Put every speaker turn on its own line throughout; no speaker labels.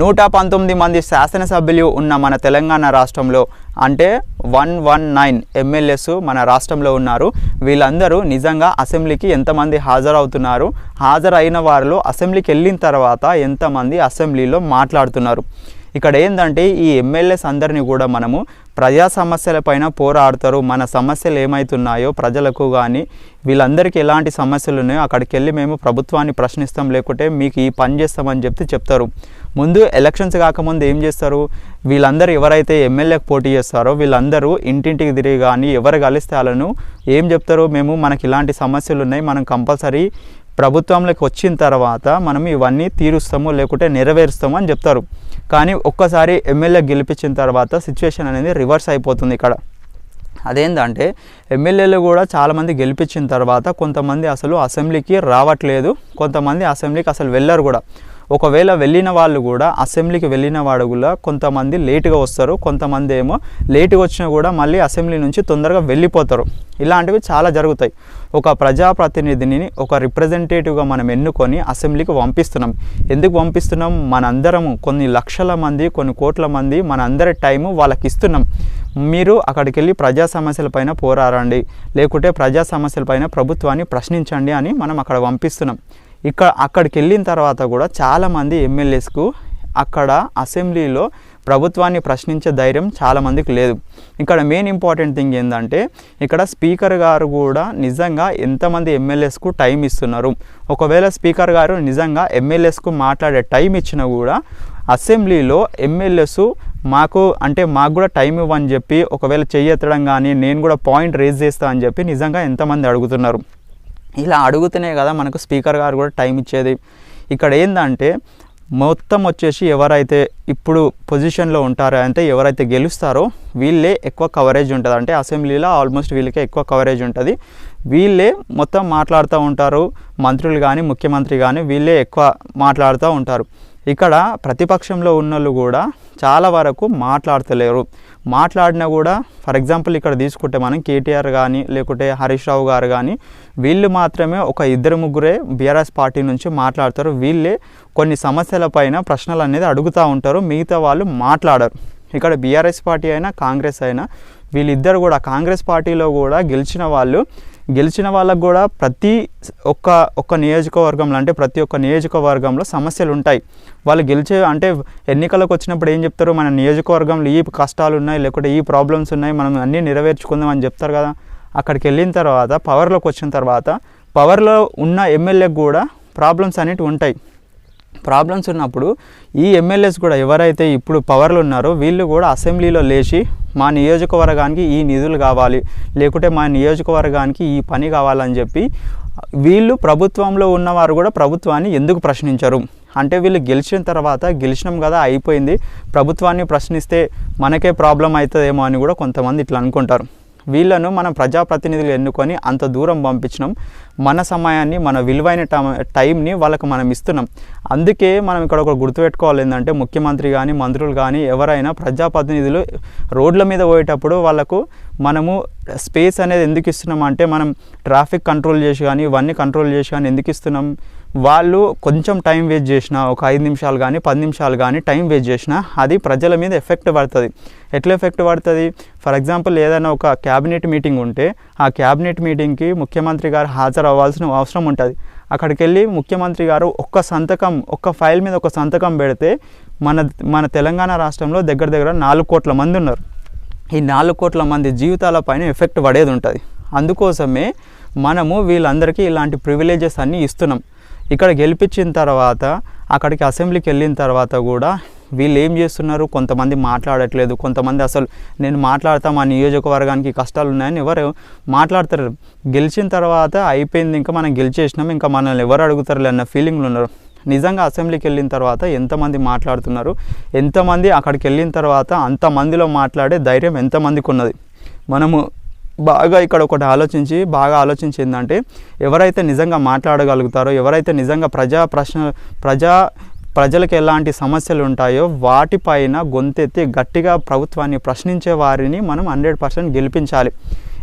నూట పంతొమ్మిది మంది శాసనసభ్యులు ఉన్న మన తెలంగాణ రాష్ట్రంలో అంటే వన్ వన్ నైన్ ఎమ్మెల్యేస్ మన రాష్ట్రంలో ఉన్నారు. వీళ్ళందరూ నిజంగా అసెంబ్లీకి ఎంతమంది హాజరవుతున్నారు? హాజరైన వారిలో అసెంబ్లీకి వెళ్ళిన తర్వాత ఎంతమంది అసెంబ్లీలో మాట్లాడుతున్నారు? ఇక్కడ ఏంటంటే ఈ ఎమ్మెల్యేస్ అందరినీ కూడా మనము ప్రజా సమస్యలపైన పోరాడతారు. మన సమస్యలు ఏమవుతున్నాయో ప్రజలకు కానీ వీళ్ళందరికీ ఎలాంటి సమస్యలు ఉన్నాయో అక్కడికి వెళ్ళి మేము ప్రభుత్వాన్ని ప్రశ్నిస్తాం. లేకుంటే మీకు ఈ పని చేస్తామని చెప్తే చెప్తారు. ముందు ఎలక్షన్స్ కాకముందు ఏం చేస్తారు? వీళ్ళందరూ ఎవరైతే ఎమ్మెల్యేకి పోటీ చేస్తారో వీళ్ళందరూ ఇంటింటికి తిరిగి కానీ ఎవరు కలిస్తే వాళ్ళను ఏం చెప్తారు? మేము మనకి ఇలాంటి సమస్యలు ఉన్నాయి. మనం కంపల్సరీ ప్రభుత్వంలోకి వచ్చిన తర్వాత మనం ఇవన్నీ తీరుస్తాము లేకుంటే నెరవేరుస్తాము అని చెప్తారు. కానీ ఒక్కసారి ఎమ్మెల్యే గెలిపించిన తర్వాత సిచ్యువేషన్ అనేది రివర్స్ అయిపోతుంది ఇక్కడ. అదేంటంటే ఎమ్మెల్యేలు కూడా చాలామంది గెలిపించిన తర్వాత కొంతమంది అసలు అసెంబ్లీకి రావట్లేదు కొంతమంది అసెంబ్లీకి అసలు వెళ్ళరు కూడా. ఒకవేళ వెళ్ళిన వాళ్ళు కూడా అసెంబ్లీకి వెళ్ళిన వాడు కూడా కొంతమంది లేటుగా వస్తారు కొంతమంది ఏమో లేటుగా వచ్చినా కూడా మళ్ళీ అసెంబ్లీ నుంచి తొందరగా వెళ్ళిపోతారు. ఇలాంటివి చాలా జరుగుతాయి. ఒక ప్రజాప్రతినిధిని ఒక రిప్రజెంటేటివ్గా మనం ఎన్నుకొని అసెంబ్లీకి పంపిస్తున్నాం. ఎందుకు పంపిస్తున్నాం? మనందరము కొన్ని లక్షల మంది కొన్ని కోట్ల మంది మన అందరి టైము వాళ్ళకి ఇస్తున్నాం. మీరు అక్కడికి వెళ్ళి ప్రజా సమస్యలపైన పోరాడండి. లేకుంటే ప్రజా సమస్యలపైన ప్రభుత్వాన్ని ప్రశ్నించండి అని మనం అక్కడ పంపిస్తున్నాం. ఇక్కడ అక్కడికి వెళ్ళిన తర్వాత కూడా చాలామంది ఎమ్మెల్యేస్కు అక్కడ అసెంబ్లీలో ప్రభుత్వాన్ని ప్రశ్నించే ధైర్యం చాలామందికి లేదు. ఇక్కడ మెయిన్ ఇంపార్టెంట్ థింగ్ ఏంటంటే ఇక్కడ స్పీకర్ గారు కూడా నిజంగా ఎంతమంది ఎమ్మెల్యేస్కు టైం ఇస్తున్నారు. ఒకవేళ స్పీకర్ గారు నిజంగా ఎమ్మెల్యేస్కు మాట్లాడే టైం ఇచ్చినా కూడా అసెంబ్లీలో ఎమ్మెల్యేస్ మాకు అంటే మాకు కూడా టైం ఇవ్వని చెప్పి ఒకవేళ చెయ్యెత్తడం కానీ నేను కూడా పాయింట్ రేజ్ చేస్తా అని చెప్పి నిజంగా ఎంతమంది అడుగుతున్నారు. ఇలా అడుగుతూనే కదా మనకు స్పీకర్ గారు కూడా టైం ఇచ్చేది. ఇక్కడ ఏంటంటే మొత్తం వచ్చేసి ఎవరైతే ఇప్పుడు పొజిషన్లో ఉంటారో అంటే ఎవరైతే గెలుస్తారో వీళ్ళే ఎక్కువ కవరేజ్ ఉంటుంది. అంటే అసెంబ్లీలో ఆల్మోస్ట్ వీళ్ళకే ఎక్కువ కవరేజ్ ఉంటుంది. వీళ్ళే మొత్తం మాట్లాడుతూ ఉంటారు. మంత్రులు కానీ ముఖ్యమంత్రి కానీ వీళ్ళే ఎక్కువ మాట్లాడుతూ ఉంటారు. ఇక్కడ ప్రతిపక్షంలో ఉన్నోళ్ళు కూడా చాలా వరకు మాట్లాడతలేరు. మాట్లాడినా కూడా ఫర్ ఎగ్జాంపుల్ ఇక్కడ తీసుకుంటే మనం కేటీఆర్ కానీ లేకుంటే హరీష్ రావు గారు కానీ వీళ్ళు మాత్రమే ఒక ఇద్దరు ముగ్గురే బీఆర్ఎస్ పార్టీ నుంచి మాట్లాడతారు. వీళ్ళే కొన్ని సమస్యల పైన ప్రశ్నలు అనేది అడుగుతూ ఉంటారు. మిగతా వాళ్ళు మాట్లాడరు. ఇక్కడ బీఆర్ఎస్ పార్టీ అయినా కాంగ్రెస్ అయినా వీళ్ళిద్దరు కూడా కాంగ్రెస్ పార్టీలో కూడా గెలిచిన వాళ్ళు గెలిచిన వాళ్ళకు కూడా ప్రతి ఒక్క ఒక్క నియోజకవర్గంలో అంటే ప్రతి ఒక్క నియోజకవర్గంలో సమస్యలు ఉంటాయి. వాళ్ళు గెలిచే అంటే ఎన్నికలకు వచ్చినప్పుడు ఏం చెప్తారు? మన నియోజకవర్గంలో ఈ కష్టాలు ఉన్నాయి లేకుంటే ఈ ప్రాబ్లమ్స్ ఉన్నాయి మనం అన్నీ నెరవేర్చుకుందాం అని చెప్తారు కదా. అక్కడికి వెళ్ళిన తర్వాత పవర్లోకి వచ్చిన తర్వాత పవర్లో ఉన్న ఎమ్మెల్యేకి కూడా ప్రాబ్లమ్స్ అనేవి ఉంటాయి. ప్రాబ్లమ్స్ ఉన్నప్పుడు ఈ ఎమ్మెల్యేస్ కూడా ఎవరైతే ఇప్పుడు పవర్లు ఉన్నారో వీళ్ళు కూడా అసెంబ్లీలో లేచి మా నియోజకవర్గానికి ఈ నిధులు కావాలి లేకుంటే మా నియోజకవర్గానికి ఈ పని కావాలని చెప్పి వీళ్ళు ప్రభుత్వంలో ఉన్నవారు కూడా ప్రభుత్వాన్ని ఎందుకు ప్రశ్నించరు? అంటే వీళ్ళు గెలిచిన తర్వాత గెలిచినాం కదా అయిపోయింది. ప్రభుత్వాన్ని ప్రశ్నిస్తే మనకే ప్రాబ్లం అవుతుందేమో అని కూడా కొంతమంది ఇట్లా అనుకుంటారు. వీళ్ళను మనం ప్రజాప్రతినిధులు ఎన్నుకొని అంత దూరం పంపించినాం. మన సమయాన్ని మన విలువైన టైం- టైంని వాళ్ళకు మనం ఇస్తున్నాం. అందుకే మనం ఇక్కడ ఒక గుర్తుపెట్టుకోవాలి ఏంటంటే ముఖ్యమంత్రి కానీ మంత్రులు కానీ ఎవరైనా ప్రజాప్రతినిధులు రోడ్ల మీద పోయేటప్పుడు వాళ్ళకు మనము స్పేస్ అనేది ఎందుకు ఇస్తున్నాం అంటే మనం ట్రాఫిక్ కంట్రోల్ చేసి కానీ ఇవన్నీ కంట్రోల్ చేసి కానీ ఎందుకు ఇస్తున్నాం? వాళ్ళు కొంచెం టైం వేస్ట్ చేసినా ఒక ఐదు నిమిషాలు కానీ పది నిమిషాలు కానీ టైం వేస్ట్ చేసినా అది ప్రజల మీద ఎఫెక్ట్ పడుతుంది. ఎట్లా ఎఫెక్ట్ పడుతుంది? ఫర్ ఎగ్జాంపుల్ ఏదైనా ఒక క్యాబినెట్ మీటింగ్ ఉంటే ఆ క్యాబినెట్ మీటింగ్కి ముఖ్యమంత్రి గారు హాజరు అవ్వాల్సిన అవసరం ఉంటుంది. అక్కడికి వెళ్ళి ముఖ్యమంత్రి గారు ఒక్క సంతకం ఒక్క ఫైల్ మీద ఒక సంతకం పెడితే మన మన తెలంగాణ రాష్ట్రంలో దగ్గర దగ్గర నాలుగు కోట్ల మంది ఉన్నారు. ఈ నాలుగు కోట్ల మంది జీవితాల పైన ఎఫెక్ట్ పడేది ఉంటుంది. అందుకోసమే మనము వీళ్ళందరికీ ఇలాంటి ప్రివిలేజెస్ అన్నీ ఇస్తున్నాం. ఇక్కడ గెలిపించిన తర్వాత అక్కడికి అసెంబ్లీకి వెళ్ళిన తర్వాత కూడా వీళ్ళు ఏం చేస్తున్నారు? కొంతమంది మాట్లాడట్లేదు. కొంతమంది అసలు నేను మాట్లాడతా మా నియోజకవర్గానికి కష్టాలు ఉన్నాయని ఎవరు మాట్లాడతారు గెలిచిన తర్వాత అయిపోయింది ఇంకా మనం గెలిచేసినాం ఇంకా మనల్ని ఎవరు అడుగుతారులే అన్న ఫీలింగ్లు ఉన్నారు. నిజంగా అసెంబ్లీకి వెళ్ళిన తర్వాత ఎంతమంది మాట్లాడుతున్నారు? ఎంతమంది అక్కడికి వెళ్ళిన తర్వాత అంతమందిలో మాట్లాడే ధైర్యం ఎంతమందికి ఉన్నది? మనము బాగా ఇక్కడ ఒకటి ఆలోచించి బాగా ఆలోచించి ఏంటంటే ఎవరైతే నిజంగా మాట్లాడగలుగుతారో ఎవరైతే నిజంగా ప్రజా ప్రశ్న ప్రజా ప్రజలకు ఎలాంటి సమస్యలు ఉంటాయో వాటిపైన గొంతెత్తి గట్టిగా ప్రభుత్వాన్ని ప్రశ్నించే వారిని మనం హండ్రెడ్ పర్సెంట్ గెలిపించాలి.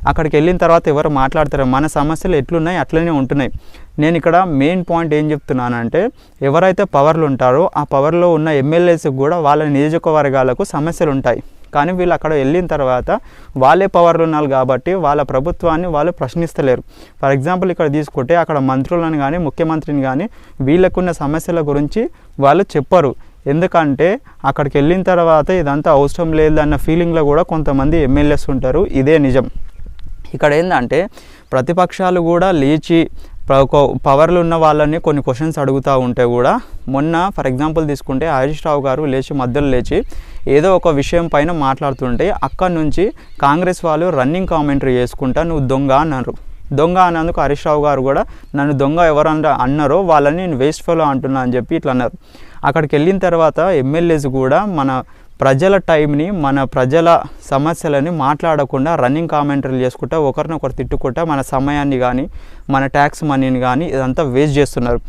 అక్కడికి వెళ్ళిన తర్వాత ఎవరు మాట్లాడతారు మన సమస్యలు ఎట్లున్నాయి అట్లనే ఉంటున్నాయి. నేను ఇక్కడ మెయిన్ పాయింట్ ఏం చెప్తున్నానంటే ఎవరైతే పవర్లు ఉంటారో ఆ పవర్లో ఉన్న ఎమ్మెల్యేస్కి కూడా వాళ్ళ నియోజకవర్గాలకు సమస్యలు ఉంటాయి కానీ వీళ్ళు అక్కడ వెళ్ళిన తర్వాత వాళ్ళే పవర్లు ఉన్నారు కాబట్టి వాళ్ళ ప్రభుత్వాన్ని వాళ్ళు ప్రశ్నిస్తలేరు. ఫర్ ఎగ్జాంపుల్ ఇక్కడ తీసుకుంటే అక్కడ మంత్రులను కానీ ముఖ్యమంత్రిని కానీ వీళ్ళకున్న సమస్యల గురించి వాళ్ళు చెప్పరు. ఎందుకంటే అక్కడికి వెళ్ళిన తర్వాత ఇదంతా అవసరం లేదన్న ఫీలింగ్లో కూడా కొంతమంది ఎమ్మెల్యేస్ ఉంటారు. ఇదే నిజం. ఇక్కడ ఏంటంటే ప్రతిపక్షాలు కూడా లేచి పవర్లు ఉన్న వాళ్ళని కొన్ని క్వశ్చన్స్ అడుగుతూ ఉంటే కూడా మొన్న ఫర్ ఎగ్జాంపుల్ తీసుకుంటే హరీష్ రావు గారు లేచి మధ్యలో లేచి ఏదో ఒక విషయం పైన మాట్లాడుతుంటే అక్కడి నుంచి కాంగ్రెస్ వాళ్ళు రన్నింగ్ కామెంటరీ చేసుకుంటా నువ్వు దొంగ అన్నారు. దొంగ అన్నందుకు హరీష్ రావు గారు కూడా నన్ను దొంగ ఎవరన్నా అన్నారో వాళ్ళని నేను వేస్ట్ ఫెలో అంటున్నా అని చెప్పి ఇట్లా అన్నారు. అక్కడికి వెళ్ళిన తర్వాత ఎమ్మెల్యేస్ కూడా మన ప్రజల టైంని మన ప్రజల సమస్యలని మాట్లాడకుండా రన్నింగ్ కామెంటరీలు చేసుకుంటా ఒకరినొకరు తిట్టుకుంటా మన సమయాన్ని కానీ మన ట్యాక్స్ మనీని కానీ ఇదంతా వేస్ట్ చేస్తున్నారు.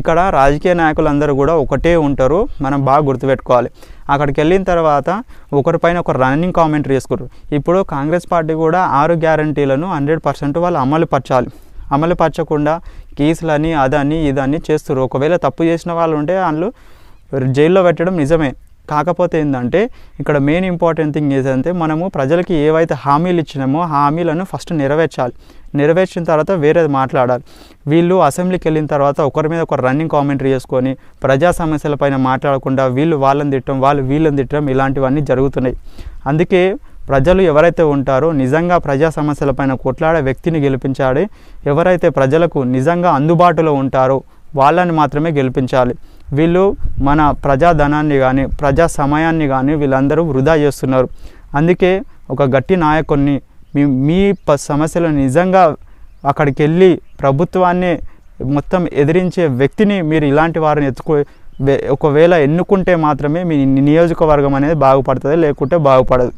ఇక్కడ రాజకీయ నాయకులందరూ కూడా ఒకటే ఉంటారు మనం బాగా గుర్తుపెట్టుకోవాలి. అక్కడికి వెళ్ళిన తర్వాత ఒకరిపైన ఒక రన్నింగ్ కామెంటరీ చేసుకుంటారు. ఇప్పుడు కాంగ్రెస్ పార్టీ కూడా ఆరు గ్యారంటీలను హండ్రెడ్ పర్సెంట్ వాళ్ళు అమలు పరచాలి. అమలు పరచకుండా కేసులని అదని ఇదని చేస్తారు ఒకవేళ తప్పు చేసిన వాళ్ళు ఉంటే వాళ్ళు జైల్లో పెట్టడం నిజమే. కాకపోతే ఏంటంటే ఇక్కడ మెయిన్ ఇంపార్టెంట్ థింగ్ ఏంటంటే మనము ప్రజలకి ఏవైతే హామీలు ఇచ్చినామో హామీలను ఫస్ట్ నెరవేర్చాలి. నెరవేర్చిన తర్వాత వేరేది మాట్లాడాలి. వీళ్ళు అసెంబ్లీకి వెళ్ళిన తర్వాత ఒకరి మీద ఒకరు రన్నింగ్ కామెంటరీ చేసుకొని ప్రజా సమస్యలపైన మాట్లాడకుండా వీళ్ళు వాళ్ళని తిట్టడం వాళ్ళు వీళ్ళని తిట్టడం ఇలాంటివన్నీ జరుగుతున్నాయి. అందుకే ప్రజలు ఎవరైతే ఉంటారో నిజంగా ప్రజా సమస్యలపైన కొట్లాడే వ్యక్తిని గెలిపించాలి. ఎవరైతే ప్రజలకు నిజంగా అందుబాటులో ఉంటారో వాళ్ళని మాత్రమే గెలిపించాలి. వీళ్ళు మన ప్రజాధనాన్ని కానీ ప్రజా సమయాన్ని కానీ వీళ్ళందరూ వృధా చేస్తున్నారు. అందుకే ఒక గట్టి నాయకుడిని మీ మీ ప- నిజంగా అక్కడికి వెళ్ళి ప్రభుత్వాన్ని మొత్తం ఎదిరించే వ్యక్తిని మీరు ఇలాంటి వారిని ఎత్తుకో ఒకవేళ ఎన్నుకుంటే మాత్రమే మీ నియోజకవర్గం అనేది బాగుపడుతుంది లేకుంటే బాగుపడదు.